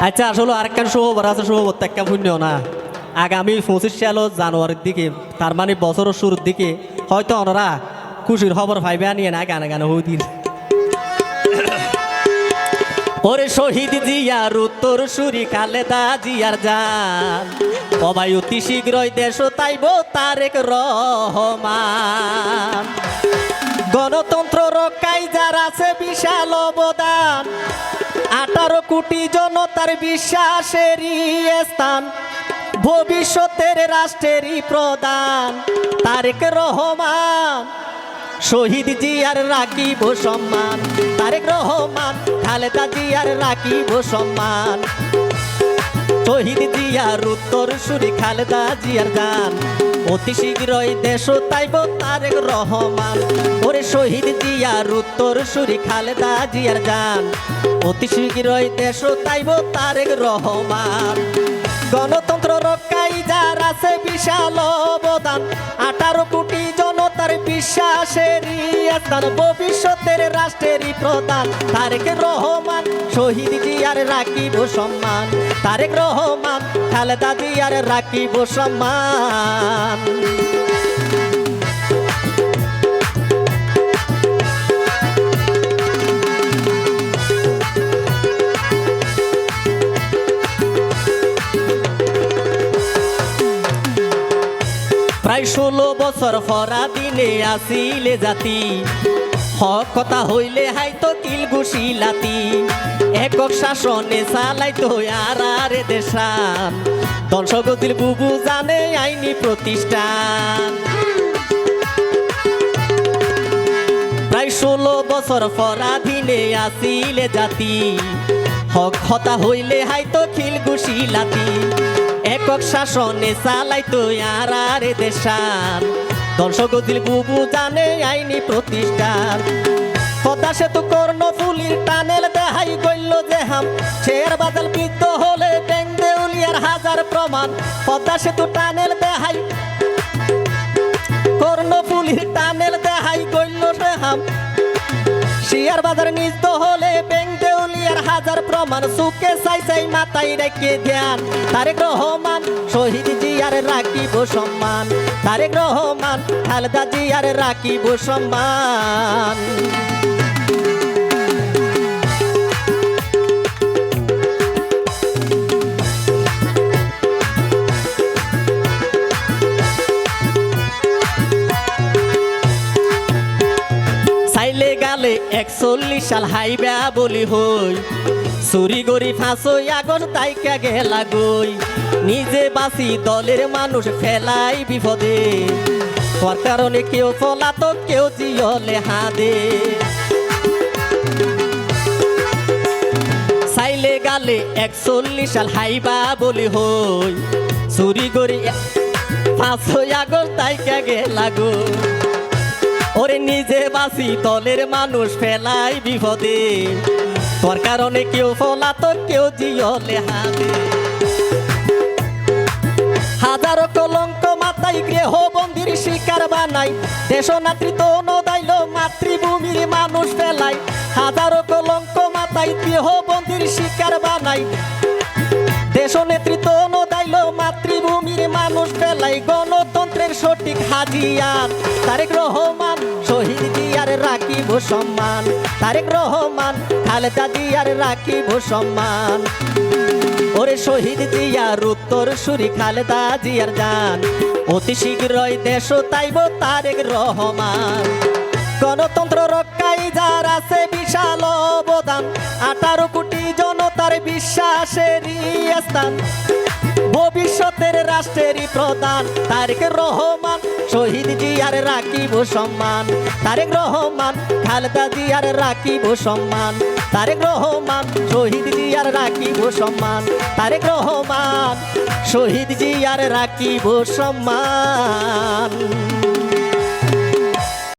আচ্ছা আসলে আরেকখান শুভবার আছে শুভবার একটা পুণ্য না। আগামী পঁচিশ সাল জানুয়ারির দিকে, তার মানে বছরের শুরুর দিকে, হয়তো ওনারা খুশির খবর পাইবে আনিয়ে না, গানে গানে হয়ে দিন ওরে শহীদ জিয়ার উত্তর সুরি খালেদা জিয়ার যান সবাই অতি শীঘ্রই দেশ তাইব তারেক রহমান। গণতন্ত্র রক্ষায় যার আছে বিশাল অবদান, আঠারো কোটি জনতার বিশ্বাসেরই স্থান, ভবিষ্যতের রাষ্ট্রেরই প্রধান তারেক রহমান। শহীদ জিয়ার রাখিব সম্মান তারেক রহমান। খালেদা জিয়ার রাখিব সম্মান। শহীদ জিয়ার উত্তর সুরি খালেদা জিয়ার গান। অতি শীঘ্রই দেশ তাইব তারেক রহমান। ওরে শহীদ জিয়ার উত্তর সুরি খালেদা জিয়ার গান। অতি শীঘ্রই দেশ তাইব তারেক রহমান। গণতন্ত্র রক্ষায় যার আছে বিশাল অবদান, আঠারো কোটি জনতার বিশ্বাসেরই স্থান ভবিষ্যতের রাষ্ট্রেরই প্রধান। তারেক রহমান, শহীদ জিয়ার রাখিব সম্মান। তারেক রহমান, খালেদা জিয়ার রাখিব সম্মান। প্রায় ষোলো বছর ফরা দিনে আসিলে জাতি। হক কথা হইলে হাইতো কিল ঘুষিলাতি। একক শাসনে চালাইতো আর আরে দেশান। দর্শকদিল বুবু জানে আইনি প্রতিষ্ঠান। প্রায় ষোলো বছর পরাধীনে আসিলে জাতি। হক হতা হইলে হাইতো খিল ঘুষিলাতি। একক শাসনে চালাইতো আর আরে দেশান দর্শক দিল বুবু জানে আইনি প্রতিষ্ঠান। পদ্মা সেতু কর্ণ ফুলির টানেল দেহাই গইল যে হাম। শের বাদল বৃদ্ধ হলে ব্যাং দেউলিয়ার হাজার প্রমাণ। পদ্মা সেতু টানেল দেহাই। কর্ণফুলির টানেল দেহাই গইল রে হাম। শিয়ার বাজার নিজ হলে হাজার সুখে সাই সাই মাথায় রেখে ধ্যান। তারেক রহমান শহীদ জিয়ার রাখিব সম্মান। তারেক রহমান খালেদা জিয়ার রাখিব সম্মান। চাইলে গালে একচল্লিশ সাল হাইবা বলি হই। চুরি গরি ফাঁসই আগর তাইকা গেলা গই নিজে বাঁচি দলের মানুষ ফেলাই বিপদে। তোর কারণে কেউ চলাতো কেউ জিয়লে হাদে। চাইলে গালে একচল্লিশ সাল হাইবা বলি হই। চুরি গরি ফাঁসই আগর তাইকা গেলা গই ওরে নিজে বাসি, দলের মানুষ ফেলাই বিপদে। তোর কারণে কেউ ফলা তো কেউ জিয়লে হাতে হাজারো কলঙ্ক মাথায় গৃহ বন্দির শিকার বানাই। দেশ নাতৃত্ব নদাইল মাতৃভূমির মানুষ ফেলাই। হাজারো কলঙ্ক মাথায় গৃহ বন্দির শিকার বানাই। দেশ নেতৃত্ব নদাইল মাতৃভূমির মানুষ ফেলাই। গণতন্ত্রের সঠিক হাজিয়ার, তারেক রহমান। রাখিব সম্মান, তারেক রহমান, খালেদা জিয়ার রাখিব সম্মান। ওরে শহীদ জিয়ার উত্তর সুরি খালেদা জিয়ার যান অতি শীঘ্রই দেশ তাইব তারেক রহমান। গণতন্ত্র রক্ষায় যার আছে বিশাল অবদান, আঠারো কোটি জনতার বিশ্বাসেরই স্থান। ভবিষ্যতের রাষ্ট্রেরই প্রধান। তারেক রহমান, শহীদ জিয়ার রাখিব সম্মান। তারেক রহমান, খালেদা জিয়ার রাখিব সম্মান। তারেক রহমান, শহীদ জিয়ার রাখিব সম্মান। তারেক রহমান, শহীদ জিয়ার রাখিব সম্মান।